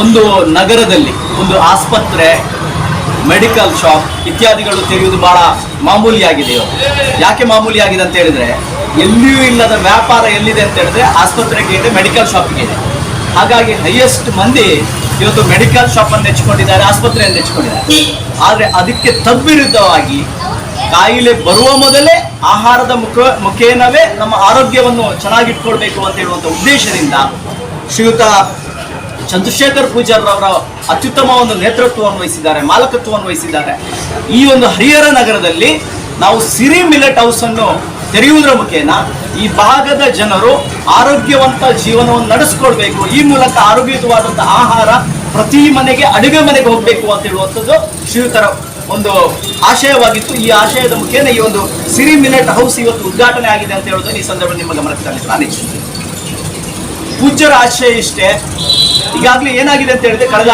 ಒಂದು ನಗರದಲ್ಲಿ, ಒಂದು ಆಸ್ಪತ್ರೆ, ಮೆಡಿಕಲ್ ಶಾಪ್ ಇತ್ಯಾದಿಗಳು ತೆರೆಯುವುದು ಬಹಳ ಮಾಮೂಲಿಯಾಗಿದೆ ಯಾಕೆ ಮಾಮೂಲಿಯಾಗಿದೆ ಅಂತ ಹೇಳಿದ್ರೆ, ಎಲ್ಲಿಯೂ ಇಲ್ಲದ ವ್ಯಾಪಾರ ಎಲ್ಲಿದೆ ಅಂತ ಹೇಳಿದ್ರೆ ಆಸ್ಪತ್ರೆಗೆ ಇದೆ ಮೆಡಿಕಲ್ ಶಾಪ್ಗೆ ಇದೆ. ಹಾಗಾಗಿ ಹೈಯೆಸ್ಟ್ ಮಂದಿ ಇವತ್ತು ಮೆಡಿಕಲ್ ಶಾಪ್ ಅನ್ನು ನೆಚ್ಚಿಕೊಂಡಿದ್ದಾರೆ ಆಸ್ಪತ್ರೆಯನ್ನು ನೆಚ್ಚಿಕೊಂಡಿದ್ದಾರೆ. ಆದರೆ ಅದಕ್ಕೆ ತದ್ವಿರುದ್ಧವಾಗಿ ಕಾಯಿಲೆ ಬರುವ ಮೊದಲೇ ಆಹಾರದ ಮುಖ, ಮುಖೇನವೇ ನಮ್ಮ ಆರೋಗ್ಯವನ್ನು ಚೆನ್ನಾಗಿಟ್ಕೊಳ್ಬೇಕು ಅಂತ ಹೇಳುವಂಥ ಉದ್ದೇಶದಿಂದ ಶ್ರೀಯುತ ಚಂದ್ರಶೇಖರ್ ಪೂಜಾರ್ ಅವರ ಅತ್ಯುತ್ತಮ ಒಂದು ನೇತೃತ್ವವನ್ನು ವಹಿಸಿದ್ದಾರೆ ಮಾಲಕತ್ವವನ್ನು ವಹಿಸಿದ್ದಾರೆ ಈ ಒಂದು ಹರಿಹರ ನಗರದಲ್ಲಿ ನಾವು ಸಿರಿ ಮಿಲೆಟ್ ಹೌಸ್ ಅನ್ನು ತೆರೆಯುವುದರ ಮುಖೇನ ಈ ಭಾಗದ ಜನರು ಆರೋಗ್ಯವಂತ ಜೀವನವನ್ನು ನಡೆಸ್ಕೊಳ್ಬೇಕು ಈ ಮೂಲಕ ಆರೋಗ್ಯಯುತವಾದಂಥ ಆಹಾರ ಪ್ರತಿ ಮನೆಗೆ, ಅಡುಗೆ ಮನೆಗೆ ಹೋಗಬೇಕು ಅಂತ ಹೇಳುವಂಥದ್ದು ಶ್ರೀಯುತರ ಒಂದು ಆಶಯವಾಗಿತ್ತು. ಈ ಆಶಯದ ಮುಖೇನ ಈ ಒಂದು ಸಿರಿ ಮಿಲೆಟ್ ಹೌಸ್ ಇವತ್ತು ಉದ್ಘಾಟನೆ ಆಗಿದೆ ಅಂತ ಹೇಳೋದನ್ನು ಈ ಸಂದರ್ಭದಲ್ಲಿ ನಿಮ್ಮ ಗಮನಕ್ಕೆ ನಾನು ಪೂಜ್ಯರ ಆಶಯ ಇಷ್ಟೇ. ಈಗಾಗಲೇ ಏನಾಗಿದೆ ಅಂತ ಹೇಳಿದ್ರೆ ಕಳೆದ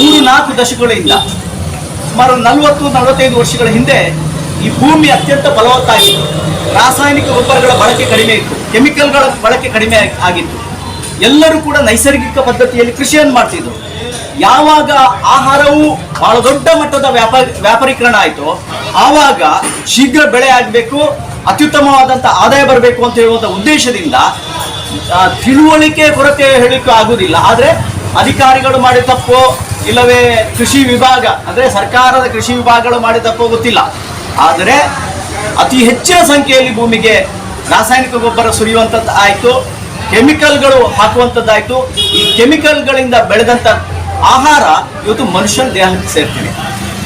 ಮೂರು ನಾಲ್ಕು ದಶಕಗಳಿಂದ ಸುಮಾರು ನಲವತ್ತು, ನಲವತ್ತೈದು ವರ್ಷಗಳ ಹಿಂದೆ ಈ ಭೂಮಿ ಅತ್ಯಂತ ಫಲವತ್ತಾಗಿತ್ತು. ರಾಸಾಯನಿಕ ಗೊಬ್ಬರಗಳ ಬಳಕೆ ಕಡಿಮೆ ಇತ್ತು. ಕೆಮಿಕಲ್ಗಳ ಬಳಕೆ ಕಡಿಮೆ ಆಗಿ- ಆಗಿತ್ತು. ಎಲ್ಲರೂ ಕೂಡ ನೈಸರ್ಗಿಕ ಪದ್ಧತಿಯಲ್ಲಿ ಕೃಷಿಯನ್ನು ಮಾಡ್ತಿದ್ರು. ಯಾವಾಗ ಆಹಾರವು ಬಹಳ ದೊಡ್ಡ ಮಟ್ಟದ ವ್ಯಾಪಾರ ವ್ಯಾಪಾರೀಕರಣ ಆಯಿತು, ಆವಾಗ ಶೀಘ್ರ ಬೆಳೆ ಆಗಬೇಕು ಅತ್ಯುತ್ತಮವಾದಂಥ ಆದಾಯ ಬರಬೇಕು ಅಂತ ಹೇಳುವಂಥ ಉದ್ದೇಶದಿಂದ ತಿಳುವಳಿಕೆ ಕೊರತೆ ಹೇಳಿಕ್ಕೆ ಆಗುವುದಿಲ್ಲ ಆದರೆ ಅಧಿಕಾರಿಗಳು ಮಾಡಿದ ತಪ್ಪು ಇಲ್ಲವೇ ಕೃಷಿ ವಿಭಾಗ, ಅಂದರೆ ಸರ್ಕಾರದ ಕೃಷಿ ವಿಭಾಗಗಳು ಮಾಡಿದ ತಪ್ಪು ಗೊತ್ತಿಲ್ಲ. ಆದರೆ ಅತಿ ಹೆಚ್ಚಿನ ಸಂಖ್ಯೆಯಲ್ಲಿ ಭೂಮಿಗೆ ರಾಸಾಯನಿಕ ಗೊಬ್ಬರ ಸುರಿಯುವಂಥದ್ದು ಆಯಿತು, ಕೆಮಿಕಲ್ಗಳು ಹಾಕುವಂಥದ್ದಾಯಿತು ಈ ಕೆಮಿಕಲ್ಗಳಿಂದ ಬೆಳೆದಂಥ ಆಹಾರ ಇವತ್ತು ಮನುಷ್ಯನ ದೇಹಕ್ಕೆ ಸೇರ್ತಿದೆ.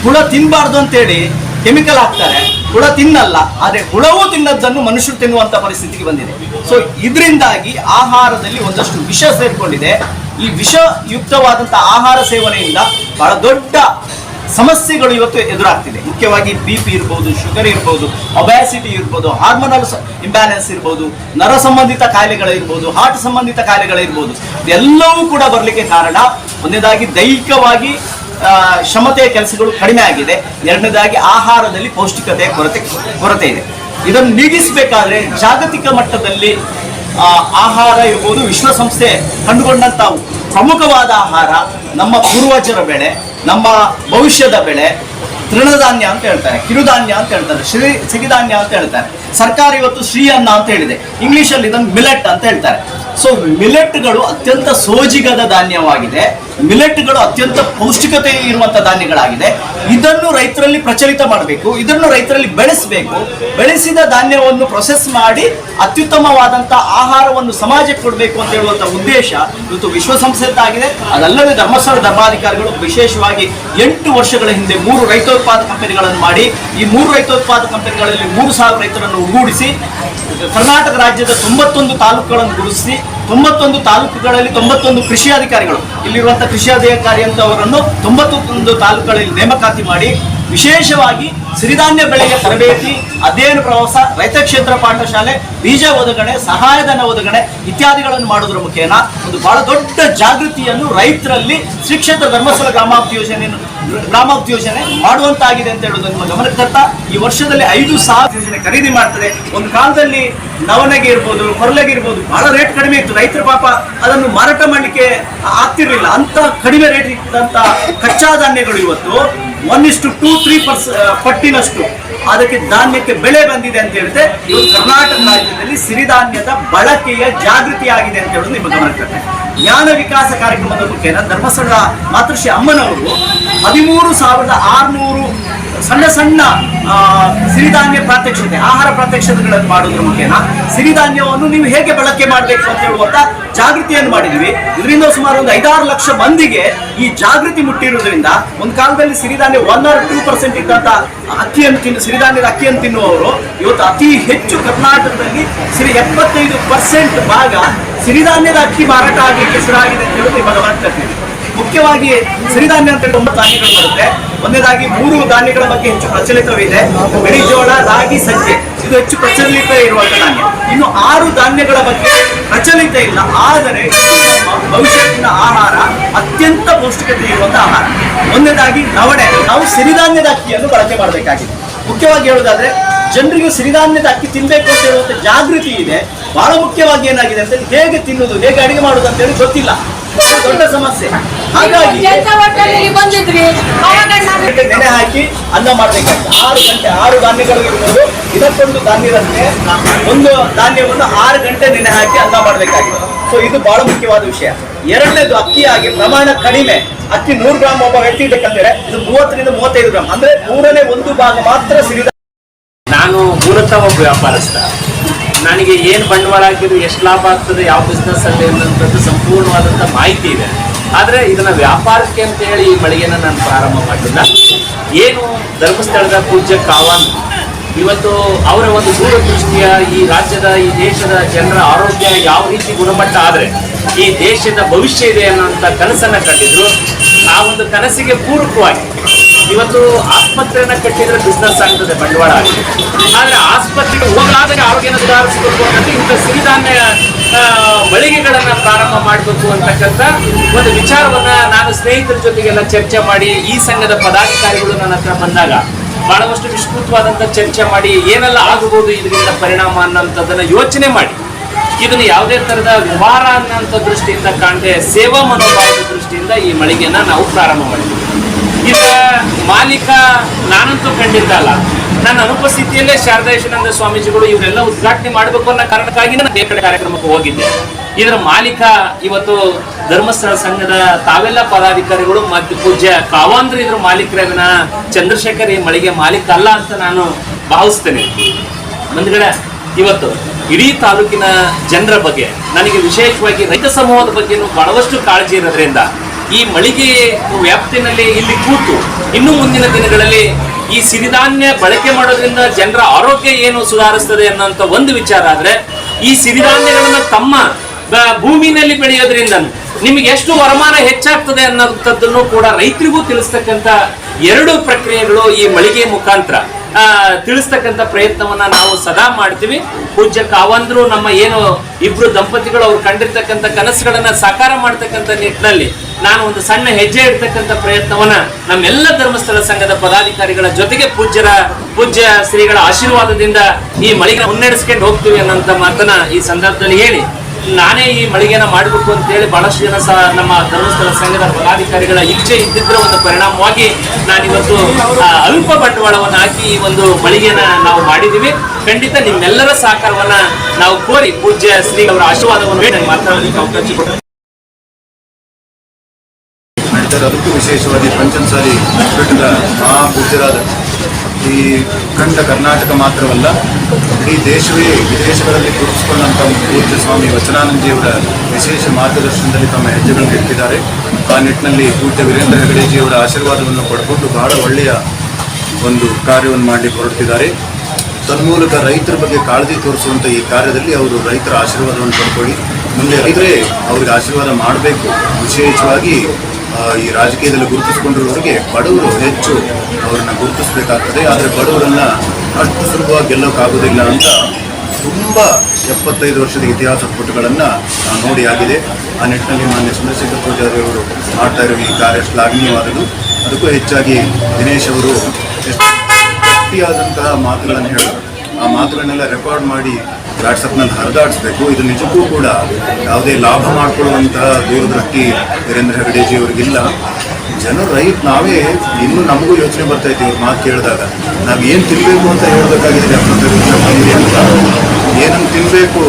ಹುಳ ತಿನ್ನಬಾರ್ದು ಅಂತೇಳಿ ಕೆಮಿಕಲ್ ಹಾಕ್ತಾರೆ, ಹುಳ ತಿನ್ನಲ್ಲ, ಆದರೆ ಹುಳವು ತಿನ್ನದನ್ನು ಮನುಷ್ಯರು ತಿನ್ನುವಂತ ಪರಿಸ್ಥಿತಿಗೆ ಬಂದಿದೆ. ಸೊ ಇದರಿಂದಾಗಿ ಆಹಾರದಲ್ಲಿ ಒಂದಷ್ಟು ವಿಷ ಸೇರ್ಕೊಂಡಿದೆ. ಈ ವಿಷಯುಕ್ತವಾದಂತಹ ಆಹಾರ ಸೇವನೆಯಿಂದ ಬಹಳ ದೊಡ್ಡ ಸಮಸ್ಯೆಗಳು ಇವತ್ತು ಎದುರಾಗ್ತಿದೆ. ಮುಖ್ಯವಾಗಿ ಬಿ ಪಿ ಇರ್ಬೋದು ಶುಗರ್ ಇರ್ಬೋದು ಒಬ್ಯಾಸಿಟಿ ಇರ್ಬೋದು ಹಾರ್ಮೋನಲ್ ಇಂಬ್ಯಾಲೆನ್ಸ್ ಇರ್ಬೋದು, ನರ ಸಂಬಂಧಿತ ಕಾಯಿಲೆಗಳಿರ್ಬೋದು ಹಾರ್ಟ್ ಸಂಬಂಧಿತ ಕಾಯಿಲೆಗಳಿರ್ಬೋದು ಇದೆಲ್ಲವೂ ಕೂಡ ಬರಲಿಕ್ಕೆ ಕಾರಣ, ಒಂದೇದಾಗಿ ದೈಹಿಕವಾಗಿ ಕ್ಷಮತೆಯ ಕೆಲಸಗಳು ಕಡಿಮೆ ಆಗಿದೆ. ಎರಡನೇದಾಗಿ ಆಹಾರದಲ್ಲಿ ಪೌಷ್ಟಿಕತೆ ಕೊರತೆ ಕೊರತೆ ಇದೆ. ಇದನ್ನು ನೀಗಿಸಬೇಕಾದ್ರೆ ಜಾಗತಿಕ ಮಟ್ಟದಲ್ಲಿ ಆಹಾರ ಇರ್ಬೋದು, ವಿಶ್ವಸಂಸ್ಥೆ ಕಂಡುಕೊಂಡಂಥ ಪ್ರಮುಖವಾದ ಆಹಾರ ನಮ್ಮ ಪೂರ್ವಜರ ಬೆಳೆ, ನಮ್ಮ ಭವಿಷ್ಯದ ಬೆಳೆ ತೃಣಧಾನ್ಯ ಅಂತ ಹೇಳ್ತಾರೆ, ಕಿರುಧಾನ್ಯ ಅಂತ ಹೇಳ್ತಾರೆ ಶ್ರೀ ಸಿರಿಧಾನ್ಯ ಅಂತ ಹೇಳ್ತಾರೆ. ಸರ್ಕಾರ ಇವತ್ತು ಶ್ರೀ ಅನ್ನ ಅಂತ ಹೇಳಿದೆ. ಇಂಗ್ಲಿಷ್ ಅಲ್ಲಿ ಇದನ್ನು ಮಿಲೆಟ್ ಅಂತ ಹೇಳ್ತಾರೆ. ಸೊ ಮಿಲೆಟ್ಗಳು ಅತ್ಯಂತ ಸೋಜಿಗದ ಧಾನ್ಯವಾಗಿದೆ. ಮಿಲೆಟ್ಗಳು ಅತ್ಯಂತ ಪೌಷ್ಟಿಕತೆ ಇರುವಂತಹ ಧಾನ್ಯಗಳಾಗಿದೆ. ಇದನ್ನು ರೈತರಲ್ಲಿ ಪ್ರಚಲಿತ ಮಾಡಬೇಕು, ಇದನ್ನು ರೈತರಲ್ಲಿ ಬೆಳೆಸಬೇಕು. ಬೆಳೆಸಿದ ಧಾನ್ಯವನ್ನು ಪ್ರೊಸೆಸ್ ಮಾಡಿ ಅತ್ಯುತ್ತಮವಾದಂತಹ ಆಹಾರವನ್ನು ಸಮಾಜಕ್ಕೆ ಕೊಡಬೇಕು ಅಂತ ಹೇಳುವಂಥ ಉದ್ದೇಶ ಇವತ್ತು ವಿಶ್ವಸಂಸ್ಥೆದ್ದಾಗಿದೆ ಅದಲ್ಲದೆ ಧರ್ಮಸ್ಥಳ ಧರ್ಮಾಧಿಕಾರಿಗಳು ವಿಶೇಷವಾಗಿ ಎಂಟು ವರ್ಷಗಳ ಹಿಂದೆ ಮೂರು ರೈತೋತ್ಪಾದ ಕಂಪನಿಗಳನ್ನು ಮಾಡಿ, ಈ ಮೂರು ರೈತೋತ್ಪಾದ ಕಂಪನಿಗಳಲ್ಲಿ ಮೂರು ಸಾವಿರ ರೈತರನ್ನು ಒಗ್ಗೂಡಿಸಿ, ಕರ್ನಾಟಕ ರಾಜ್ಯದ ತೊಂಬತ್ತೊಂದು ತಾಲೂಕುಗಳನ್ನು ಗುರುತಿಸಿ, ತೊಂಬತ್ತೊಂದು ತಾಲೂಕುಗಳಲ್ಲಿ ತೊಂಬತ್ತೊಂದು ಕೃಷಿ ಅಧಿಕಾರಿಗಳು. ಇಲ್ಲಿರುವಂತಹ ಕೃಷಿ ಅಧಿಕಾರಿ ಅಂತವರನ್ನು ತೊಂಬತ್ತೊಂದು ತಾಲೂಕುಗಳಲ್ಲಿ ನೇಮಕಾತಿ ಮಾಡಿ ವಿಶೇಷವಾಗಿ ಸಿರಿಧಾನ್ಯ ಬೆಳೆಗೆ ತರಬೇತಿ, ಅಧ್ಯಯನ ಪ್ರವಾಸ, ರೈತ ಕ್ಷೇತ್ರ ಪಾಠಶಾಲೆ, ಬೀಜ ಒದಗಣೆ, ಸಹಾಯಧನ ಒದಗಣೆ ಇತ್ಯಾದಿಗಳನ್ನು ಮಾಡೋದ್ರ ಮುಖೇನ ಒಂದು ಬಹಳ ದೊಡ್ಡ ಜಾಗೃತಿಯನ್ನು ರೈತರಲ್ಲಿ ಶ್ರೀ ಕ್ಷೇತ್ರ ಧರ್ಮಸ್ಥಳ ಗ್ರಾಮಾಭಿವೃದ್ಧಿ ಯೋಜನೆ ಗ್ರಾಮಾಭಿವೃದ್ಧಿ ಯೋಜನೆ ಮಾಡುವಂತಾಗಿದೆ ಅಂತ ಹೇಳೋದು ನಿಮ್ಮ ಗಮನಕ್ಕೆ ತರ್ತಾ ಈ ವರ್ಷದಲ್ಲಿ ಐದು ಸಾವಿರ ಯೋಜನೆ ಖರೀದಿ ಮಾಡ್ತದೆ. ಒಂದು ಕಾಲದಲ್ಲಿ ನವನೆಗೆ ಇರ್ಬೋದು ಕೊರಲೆಗೆ ಇರ್ಬೋದು, ಬಹಳ ರೇಟ್ ಕಡಿಮೆ ಇತ್ತು. ರೈತರ ಪಾಪ ಅದನ್ನು ಮಾರಾಟ ಮಾಡಲಿಕ್ಕೆ ಆಗ್ತಿರ್ಲಿಲ್ಲ. ಅಂತ ಕಡಿಮೆ ರೇಟ್ ಇದ್ದಂತ ಕಚ್ಚಾ ಧಾನ್ಯಗಳು ಇವತ್ತು ಒನ್ ಇಷ್ಟು ಟೂ, ತ್ರೀ ಪರ್ಸ್ ಪಟ್ಟಿನಷ್ಟು ಅದಕ್ಕೆ ಧಾನ್ಯಕ್ಕೆ ಬೆಳೆ ಬಂದಿದೆ ಅಂತ ಹೇಳಿದ್ರೆ ಇವತ್ತು ಕರ್ನಾಟಕ ರಾಜ್ಯದಲ್ಲಿ ಸಿರಿಧಾನ್ಯದ ಬಳಕೆಯ ಜಾಗೃತಿ ಆಗಿದೆ ಅಂತ ಹೇಳೋದು ನಿಮ್ಮ ಗಮನಕ್ಕೆ. ಜ್ಞಾನ ವಿಕಾಸ ಕಾರ್ಯಕ್ರಮದ ಮುಖೇನ ಧರ್ಮಸ್ಥಳ ಮಾತೃಶ್ರೀ ಅಮ್ಮನವರು ಹದಿಮೂರು ಸಾವಿರದ ಆರುನೂರು ಸಣ್ಣ ಸಣ್ಣ ಸಿರಿಧಾನ್ಯ ಪ್ರಾತ್ಯಕ್ಷತೆ, ಆಹಾರ ಪ್ರಾತ್ಯಕ್ಷತೆಗಳನ್ನು ಮಾಡೋದ್ರ ಮುಖೇನ ಸಿರಿಧಾನ್ಯವನ್ನು ನೀವು ಹೇಗೆ ಬಳಕೆ ಮಾಡಬೇಕು ಅಂತ ಹೇಳುವಂತ ಜಾಗೃತಿಯನ್ನು ಮಾಡಿದೀವಿ ಇದರಿಂದ ಸುಮಾರು ಒಂದು ಐದಾರು ಲಕ್ಷ ಮಂದಿಗೆ ಈ ಜಾಗೃತಿ ಮುಟ್ಟಿರುವುದರಿಂದ ಒಂದು ಕಾಲದಲ್ಲಿ ಸಿರಿಧಾನ್ಯ ಒನ್ ಆರ್ ಟೂ ಪರ್ಸೆಂಟ್ ಇದ್ದಂತ ಅಕ್ಕಿಯನ್ನು ತಿನ್ನು, ಸಿರಿಧಾನ್ಯದ ಅಕ್ಕಿಯನ್ನು ತಿನ್ನುವವರು ಇವತ್ತು ಅತಿ ಹೆಚ್ಚು ಕರ್ನಾಟಕದಲ್ಲಿ ಸಿರಿ ಎಪ್ಪತ್ತೈದು ಪರ್ಸೆಂಟ್ ಭಾಗ ಸಿರಿಧಾನ್ಯದ ಅಕ್ಕಿ ಮಾರಾಟ ಆಗಲಿಕ್ಕೆ ಆಗಿದೆ ಅಂತ ಹೇಳಿ ಮುಖ್ಯವಾಗಿ ಸಿರಿಧಾನ್ಯ ಅಂತ ಹೇಳಿ ಒಂಬತ್ತು ಬರುತ್ತೆ. ಒಂದನೇದಾಗಿ ಮೂರು ಧಾನ್ಯಗಳ ಬಗ್ಗೆ ಹೆಚ್ಚು ಪ್ರಚಲಿತವಿದೆ. ಬಿಳಿ ಜೋಳ, ರಾಗಿ ಸಜ್ಜೆ ಇದು ಹೆಚ್ಚು ಪ್ರಚಲಿತ ಇರುವಂತ ಧಾನ್ಯ. ಇನ್ನು ಆರು ಧಾನ್ಯಗಳ ಬಗ್ಗೆ ಪ್ರಚಲಿತ ಇಲ್ಲ. ಆದರೆ ಭವಿಷ್ಯತ್ತಿನ ಆಹಾರ ಅತ್ಯಂತ ಪೌಷ್ಟಿಕತೆ ಇರುವಂತಹ ಆಹಾರ. ಒಂದನೇದಾಗಿ ನವಣೆ. ನಾವು ಸಿರಿಧಾನ್ಯದ ಅಕ್ಕಿಯನ್ನು ಬಳಕೆ ಮಾಡಬೇಕಾಗಿದೆ. ಮುಖ್ಯವಾಗಿ ಹೇಳೋದಾದ್ರೆ ಜನರಿಗೆ ಸಿರಿಧಾನ್ಯದ ಅಕ್ಕಿ ತಿನ್ಬೇಕು ಅಂತ ಹೇಳುವಂತ ಜಾಗೃತಿ ಇದೆ. ಬಹಳ ಮುಖ್ಯವಾಗಿ ಏನಾಗಿದೆ ಅಂತ ಹೇಗೆ ತಿನ್ನುವುದು ಹೇಗೆ ಅಡಿಗೆ ಮಾಡುವುದು ಅಂತ ಹೇಳಿ ಗೊತ್ತಿಲ್ಲ. ದೊಡ್ಡ ಸಮಸ್ಯೆ. ನಾನು ಗಂಟೆ ನೆನೆ ಹಾಕಿ ಅನ್ನ ಮಾಡ್ಬೇಕಾಗ್ತದೆ ಆರು ಗಂಟೆ ಆರು ಧಾನ್ಯಗಳಿರ್ಬೋದು ಇದಕ್ಕೊಂದು ಧಾನ್ಯದಂತೆ ಒಂದು ಧಾನ್ಯವನ್ನು ಆರು ಗಂಟೆ ನೆನೆ ಹಾಕಿ ಅನ್ನ ಮಾಡಬೇಕಾಗಿದೆ. ಸೊ ಇದು ಬಹಳ ಮುಖ್ಯವಾದ ವಿಷಯ. ಎರಡನೇದು ಅಕ್ಕಿಯಾಗಿ ಪ್ರಮಾಣ ಕಡಿಮೆ. ಅಕ್ಕಿ ನೂರು ಗ್ರಾಮ್ ಒಬ್ಬ ವ್ಯಕ್ತಿ ಬೇಕಂದ್ರೆ ಇದು ಮೂವತ್ತರಿಂದ ಮೂವತ್ತೈದು ಗ್ರಾಮ್ ಅಂದ್ರೆ ಮೂರನೇ ಒಂದು ಭಾಗ ಮಾತ್ರ ಸಿರಿದ ನಾನು ಮೂಲತಃ ಒಬ್ಬ ವ್ಯಾಪಾರಸ್ಥ. ನನಗೆ ಏನು ಬಂಡವಾಳ ಹಾಕಿದ್ರು ಎಷ್ಟು ಲಾಭ ಆಗ್ತದೆ ಯಾವ ಬಿಸ್ನೆಸ್ ಅಲ್ಲಿ ಅನ್ನೋಂಥದ್ದು ಸಂಪೂರ್ಣವಾದಂಥ ಮಾಹಿತಿ ಇದೆ. ಆದರೆ ಇದನ್ನ ವ್ಯಾಪಾರಕ್ಕೆ ಅಂತ ಹೇಳಿ ಈ ಮಳಿಗೆನ ನಾನು ಪ್ರಾರಂಭ ಮಾಡಿಲ್ಲ. ಏನು ಧರ್ಮಸ್ಥಳದ ಪೂಜ್ಯ ಕಾವಾನ್, ಇವತ್ತು ಅವರ ಒಂದು ದೂರದೃಷ್ಟಿಯ ಈ ರಾಜ್ಯದ, ಈ ದೇಶದ ಜನರ ಆರೋಗ್ಯ ಯಾವ ರೀತಿ ಗುಣಮಟ್ಟ ಆದರೆ ಈ ದೇಶದ ಭವಿಷ್ಯ ಇದೆ ಅನ್ನೋಂಥ ಕನಸನ್ನ ಕಂಡಿದ್ರು. ಆ ಒಂದು ಕನಸಿಗೆ ಪೂರಕವಾಗಿ ಇವತ್ತು ಆಸ್ಪತ್ರೆಯನ್ನ ಕಟ್ಟಿದ್ರೆ ಬಿಸ್ನೆಸ್ ಆಗ್ತದೆ ಬಂಡವಾಳ. ಆಗಿದೆ ಆದ್ರೆ ಆಸ್ಪತ್ರೆಗೆ ಹೋಗಲಾದರೆ ಆರೋಗ್ಯನ ಸುಧಾರಿಸಬೇಕು ಅನ್ನೋದು ಇಂಥ ಸಿರಿಧಾನ್ಯ ಮಳಿಗೆಗಳನ್ನ ಪ್ರಾರಂಭ ಮಾಡಬೇಕು ಅಂತಕ್ಕಂಥ ಒಂದು ವಿಚಾರವನ್ನ ನಾನು ಸ್ನೇಹಿತರ ಜೊತೆಗೆಲ್ಲ ಚರ್ಚೆ ಮಾಡಿ ಈ ಸಂಘದ ಪದಾಧಿಕಾರಿಗಳು ನನ್ನ ಹತ್ರ ಬಂದಾಗ ಬಹಳಷ್ಟು ವಿಸ್ತೃತವಾದಂಥ ಚರ್ಚೆ ಮಾಡಿ ಏನೆಲ್ಲ ಆಗಬಹುದು ಇದರಿಂದ ಪರಿಣಾಮ ಅನ್ನೋಂಥದ್ದನ್ನ ಯೋಚನೆ ಮಾಡಿ. ಇದನ್ನು ಯಾವುದೇ ತರದ ವ್ಯವಹಾರ ಅನ್ನೋಂಥ ದೃಷ್ಟಿಯಿಂದ ಕಾಣದೆ ಸೇವಾ ಮನೋಭಾವದ ದೃಷ್ಟಿಯಿಂದ ಈ ಮಳಿಗೆನ ನಾವು ಪ್ರಾರಂಭ ಮಾಡಿದ್ವಿ ಇದರ ಮಾಲೀಕ ನಾನಂತೂ ಕಂಡಿದ್ದಲ್ಲ ನನ್ನ ಅನುಪಸ್ಥಿತಿಯಲ್ಲೇ ಶಾರದೇಶಾನಂದ ಸ್ವಾಮೀಜಿಗಳು ಇವರೆಲ್ಲ ಉದ್ಘಾಟನೆ ಮಾಡಬೇಕು ಅನ್ನೋ ಕಾರಣಕ್ಕಾಗಿ ನಾನು ಬೇರೆ ಕಾರ್ಯಕ್ರಮಕ್ಕೆ ಹೋಗಿದ್ದೆ. ಇದರ ಮಾಲೀಕ ಇವತ್ತು ಧರ್ಮಸ್ಥಳ ಸಂಘದ ತಾವೆಲ್ಲ ಪದಾಧಿಕಾರಿಗಳು ಮತ್ತು ಪೂಜ್ಯ ಕಾವಾಂದ್ರ ಇದ್ರ ಅದನ್ನ ಚಂದ್ರಶೇಖರ್ ಈ ಮಳಿಗೆ ಮಾಲೀಕ ಅಲ್ಲ ಅಂತ ನಾನು ಭಾವಿಸ್ತೇನೆ. ಮುಂದ್ಗಡೆ ಇವತ್ತು ಇಡೀ ತಾಲೂಕಿನ ಜನರ ಬಗ್ಗೆ, ನನಗೆ ವಿಶೇಷವಾಗಿ ರೈತ ಸಮೂಹದ ಬಗ್ಗೆನೂ ಬಹಳಷ್ಟು ಕಾಳಜಿ ಇರೋದ್ರಿಂದ ಈ ಮಳಿಗೆ ವ್ಯಾಪ್ತಿನಲ್ಲಿ ಇಲ್ಲಿ ಕೂತು ಇನ್ನು ಮುಂದಿನ ದಿನಗಳಲ್ಲಿ ಈ ಸಿರಿಧಾನ್ಯ ಬಳಕೆ ಮಾಡೋದ್ರಿಂದ ಜನರ ಆರೋಗ್ಯ ಏನು ಸುಧಾರಿಸ್ತದೆ ಅನ್ನೋಂಥ ಒಂದು ವಿಚಾರ ಆದ್ರೆ, ಈ ಸಿರಿಧಾನ್ಯಗಳನ್ನ ತಮ್ಮ ಭೂಮಿನಲ್ಲಿ ಬೆಳೆಯೋದ್ರಿಂದ ನಿಮಗೆ ಎಷ್ಟು ವರಮಾನ ಹೆಚ್ಚಾಗ್ತದೆ ಅನ್ನೋಂಥದ್ದನ್ನು ಕೂಡ ರೈತರಿಗೂ ತಿಳಿಸ್ತಕ್ಕಂಥ ಎರಡು ಪ್ರಕ್ರಿಯೆಗಳು ಈ ಮಳಿಗೆ ಮುಖಾಂತರ. ತಿಳಿಸ್ತಕ್ಕಂಥ ಪ್ರಯತ್ನವನ್ನ ನಾವು ಸದಾ ಮಾಡ್ತೀವಿ. ಪೂಜ್ಯ ಕಾವಂದ್ರು ನಮ್ಮ ಏನು ಇಬ್ರು ದಂಪತಿಗಳು ಅವ್ರು ಕಂಡಿರ್ತಕ್ಕಂಥ ಕನಸುಗಳನ್ನ ಸಾಕಾರ ಮಾಡ್ತಕ್ಕಂಥ ನಿಟ್ಟಿನಲ್ಲಿ ನಾನು ಒಂದು ಸಣ್ಣ ಹೆಜ್ಜೆ ಇಡ್ತಕ್ಕಂಥ ಪ್ರಯತ್ನವನ್ನ ನಮ್ಮೆಲ್ಲ ಧರ್ಮಸ್ಥಳ ಸಂಘದ ಪದಾಧಿಕಾರಿಗಳ ಜೊತೆಗೆ ಪೂಜ್ಯರ, ಪೂಜ್ಯ ಶ್ರೀಗಳ ಆಶೀರ್ವಾದದಿಂದ ಈ ಮಳಿಗೆ ಮುನ್ನಡೆಸ್ಕೊಂಡು ಹೋಗ್ತೀವಿ ಅನ್ನೋಂಥ ಮಾತನ್ನ ಈ ಸಂದರ್ಭದಲ್ಲಿ ಹೇಳಿ. ನಾನೇ ಈ ಮಳಿಗೆನ ಮಾಡಬೇಕು ಅಂತ ಹೇಳಿ ಬಹಳಷ್ಟು ಜನ ಸಹ ನಮ್ಮ ಧರ್ಮಸ್ಥಳ ಸಂಘದ ಪದಾಧಿಕಾರಿಗಳ ಇಚ್ಛೆ ಇದ್ದಿದ್ರ ಒಂದು ಪರಿಣಾಮವಾಗಿ ನಾನಿವತ್ತು ಅಲ್ಪ ಬಂಡವಾಳವನ್ನು ಹಾಕಿ ಈ ಒಂದು ಮಳಿಗೆನ ನಾವು ಮಾಡಿದ್ದೀವಿ. ಖಂಡಿತ ನಿಮ್ಮೆಲ್ಲರ ಸಹಕಾರವನ್ನ ನಾವು ಕೋರಿ ಪೂಜ್ಯ ಶ್ರೀ ಅವರ ಆಶೀರ್ವಾದವನ್ನು ಮಾತನಾಡಲಿಕ್ಕೆ ಅವಕಾಶ ಕೊಟ್ಟರು ಅದಕ್ಕೂ ವಿಶೇಷವಾಗಿ ಪಂಚಮಸಾಲಿ ಬೆಟ್ಟದ ಮಹಾಪೂಜ್ಯರಾದ ಈ ಖಂಡ ಕರ್ನಾಟಕ ಮಾತ್ರವಲ್ಲ, ಇಡೀ ದೇಶವೇ ವಿದೇಶಗಳಲ್ಲಿ ಗುರುತಿಸಿಕೊಂಡಂಥ ಪೂಜ್ಯ ಸ್ವಾಮಿ ವಚನಾನಂದಜಿಯವರ ವಿಶೇಷ ಮಾರ್ಗದರ್ಶನದಲ್ಲಿ ತಮ್ಮ ಹೆಜ್ಜೆಗಳನ್ನು ಇಟ್ಟಿದ್ದಾರೆ. ಆ ನಿಟ್ಟಿನಲ್ಲಿ ಪೂಜ್ಯ ವೀರೇಂದ್ರ ಹೆಗಡೆಜಿಯವರ ಆಶೀರ್ವಾದವನ್ನು ಪಡ್ಕೊಂಡು ಬಹಳ ಒಳ್ಳೆಯ ಒಂದು ಕಾರ್ಯವನ್ನು ಮಾಡಿ ಹೊರಡ್ತಿದ್ದಾರೆ. ತನ್ಮೂಲಕ ರೈತರ ಬಗ್ಗೆ ಕಾಳಜಿ ತೋರಿಸುವಂಥ ಈ ಕಾರ್ಯದಲ್ಲಿ ಅವರು ರೈತರ ಆಶೀರ್ವಾದವನ್ನು ಪಡ್ಕೊಳ್ಳಿ. ಮುಂದೆ ರೈತರೇ ಅವ್ರಿಗೆ ಆಶೀರ್ವಾದ ಮಾಡಬೇಕು. ವಿಶೇಷವಾಗಿ ಈ ರಾಜಕೀಯದಲ್ಲಿ ಗುರುತಿಸಿಕೊಂಡಿರುವವರಿಗೆ ಬಡವರು ಹೆಚ್ಚು ಅವರನ್ನು ಗುರುತಿಸಬೇಕಾಗ್ತದೆ. ಆದರೆ ಬಡವರನ್ನ ಅಷ್ಟು ಸುಲಭವಾಗಿ ಗೆಲ್ಲೋಕ್ಕಾಗೋದಿಲ್ಲ ಅಂತ ತುಂಬ ಎಪ್ಪತ್ತೈದು ವರ್ಷದ ಇತಿಹಾಸ ಪುಟಗಳನ್ನು ನೋಡಿ ಆಗಿದೆ. ಆ ನಿಟ್ಟಿನಲ್ಲಿ ಮಾನ್ಯ ಚಂದ್ರಶೇಖರ್ ಪೂಜಾರಿ ಅವರು ಮಾಡ್ತಾ ಇರೋ ಈ ಕಾರ್ಯ ಶ್ಲಾಘನೀಯವಾದದ್ದು ಅದಕ್ಕೂ ಹೆಚ್ಚಾಗಿ ದಿನೇಶ್ ಅವರು ಎಷ್ಟು ಗಟ್ಟಿಯಾದಂತಹ ಮಾತುಗಳನ್ನು ಹೇಳೋದು ಆ ಮಾತುಗಳನ್ನೆಲ್ಲ ರೆಕಾರ್ಡ್ ಮಾಡಿ ವಾಟ್ಸಪ್ನಲ್ಲಿ ಹರಿದಾಡಿಸ್ಬೇಕು. ಇದು ನಿಜಕ್ಕೂ ಕೂಡ ಯಾವುದೇ ಲಾಭ ಮಾಡಿಕೊಳ್ಳುವಂತಹ ದೂರದೃಷ್ಟಿ ವೀರೇಂದ್ರ ಹೆಗಡೆಜಿ ಅವರಿಗಿಲ್ಲ. ಜನರು ರೈಟ್ ನಾವೇ ಇನ್ನೂ ನಮಗೂ ಯೋಚನೆ ಬರ್ತಾ ಇದ್ದೀವಿ ಇವ್ರ ಮಾತು ಕೇಳಿದಾಗ. ನಾವು ಏನು ತಿನ್ನಬೇಕು ಅಂತ ಹೇಳ್ಬೇಕಾಗಿದೆ ಎಪ್ಪತ್ತೈದು ವರ್ಷ ಮಾಡಿದೆ ಅಂತ. ಏನನ್ನು ತಿನ್ನಬೇಕು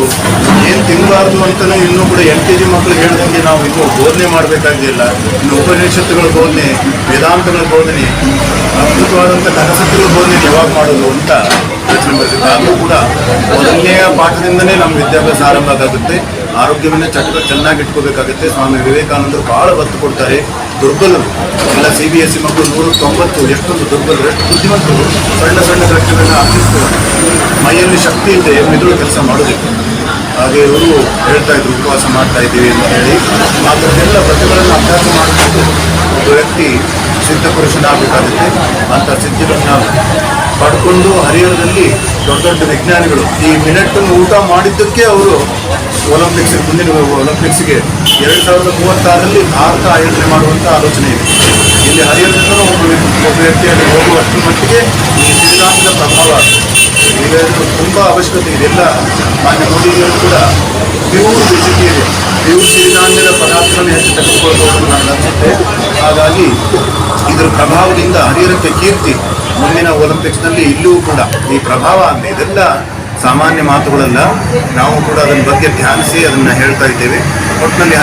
ಏನು ತಿನ್ನಬಾರ್ದು ಅಂತಲೂ ಇನ್ನೂ ಕೂಡ ಎಲ್ ಕೆ ಜಿ ಮಕ್ಕಳು ಹೇಳ್ದಂಗೆ ನಾವು ಇನ್ನೂ ಬೋಧನೆ ಮಾಡಬೇಕಾಗಿಲ್ಲ. ಇನ್ನು ಉಪನಿಷತ್ತುಗಳ ಬೋಧನೆ, ವೇದಾಂತಗಳ ಬೋಧನೆ ಅದ್ಭುತವಾದಂಥ ಕನಸತ್ತುಗಳ ಬೋಧನೆ ಯಾವಾಗ ಮಾಡೋದು ಅಂತ ಯೋಚನೆ ಬರ್ತಿತ್ತು ಆದರೂ ಕೂಡ ಮೊದಲನೆಯ ಪಾಠದಿಂದನೇ ನಮ್ಮ ವಿದ್ಯಾಭ್ಯಾಸ ಆರಂಭ ಆಗುತ್ತೆ ಆರೋಗ್ಯವನ್ನು ಚಟ್ಟ ಚೆನ್ನಾಗಿ ಇಟ್ಕೋಬೇಕಾಗುತ್ತೆ. ಸ್ವಾಮಿ ವಿವೇಕಾನಂದರು ಬಹಳ ಒತ್ತು ಕೊಡ್ತಾರೆ. ದುರ್ಬಲರು. ಎಲ್ಲ ಸಿ ಬಿ ಎಸ್ ಸಿ ಮಕ್ಕಳು ನೂರು ತೊಂಬತ್ತು ಎಷ್ಟೊಂದು ದುರ್ಬಲರು, ಎಷ್ಟು ಬುದ್ಧಿವಂತರು ಸಣ್ಣ ಸಣ್ಣ ಘಟನೆಗಳನ್ನ ಆಚರಿಸ್ತಾರೆ. ಮೈಯಲ್ಲಿ ಶಕ್ತಿ ಇದೆ ಮಿದುಳು ಕೆಲಸ ಮಾಡಬೇಕು ಹಾಗೆ ಇವರು ಹೇಳ್ತಾ ಇದ್ರು, ಉಪವಾಸ ಮಾಡ್ತಾ ಇದ್ದೀವಿ ಅಂತ ಹೇಳಿ. ಥರದ್ದೆಲ್ಲ ಪ್ರತಿಗಳನ್ನು ಅಭ್ಯಾಸ ಮಾಡಿಕೊಂಡು ಒಬ್ಬ ವ್ಯಕ್ತಿ ಸಿದ್ಧ ಪುರುಷನಾಗಬೇಕಾಗುತ್ತೆ ಅಂತ ಸಿದ್ಧಿಗಳನ್ನು ಪಡ್ಕೊಂಡು ಹರಿಹರದಲ್ಲಿ ದೊಡ್ಡ ದೊಡ್ಡ ವಿಜ್ಞಾನಿಗಳು ಈ ಮಿನಿಟ್ ಊಟ ಮಾಡಿದ್ದಕ್ಕೆ ಅವರು ಒಲಿಂಪಿಕ್ಸ್ ಮುಂದಿನ ಒಲಿಂಪಿಕ್ಸ್ಗೆ ಎರಡು ಸಾವಿರದ ಮೂವತ್ತಾರರಲ್ಲಿ ಭಾರತ ಆಯೋಜನೆ ಮಾಡುವಂಥ ಆಲೋಚನೆ ಇದೆ. ಇಲ್ಲಿ ಹರಿಹರದಿಂದಲೂ ಒಬ್ಬ ಒಬ್ಬ ವ್ಯಕ್ತಿಯಲ್ಲಿ ಹೋಗುವಷ್ಟು ಮಟ್ಟಿಗೆ ಈ ಸಿರಿಧಾನ್ಯದ ಪ್ರಭಾವ ಈಗ ಇದು ತುಂಬ ಅವಶ್ಯಕತೆ ಇದೆ. ಎಲ್ಲ ಮಾನ್ಯ ಮೋದಿಯವರು ಕೂಡ ಪ್ಯೂರ್ ವೆಜಿಟೇರಿಯನ್ ಪ್ಯೂರ್ ಸಿರಿಧಾನ್ಯದ ಪದಾರ್ಥಗಳನ್ನು ಹೆಚ್ಚು ತೆಗೆದುಕೊಳ್ಬೋದು ನನಗೆ ಅನಿಸುತ್ತೆ ಹಾಗಾಗಿ ಇದರ ಪ್ರಭಾವದಿಂದ ಹರಿಯರಕ್ಕೆ ಕೀರ್ತಿ ಮುಂದಿನ ಒಲಿಂಪಿಕ್ಸ್ನಲ್ಲಿ ಇಲ್ಲೂ ಕೂಡ ಈ ಪ್ರಭಾವ ಅಂದರೆ ಇದೆಲ್ಲ ಸಾಮಾನ್ಯ ಮಾತುಗಳಲ್ಲ ನಾವು ಕೂಡ ಅದನ್ನ ಬಗ್ಗೆ ಧ್ಯಾನಿಸಿ ಅದನ್ನ ಹೇಳ್ತಾ ಇದ್ದೇವೆ. ಒಟ್ಟಿನಲ್ಲಿ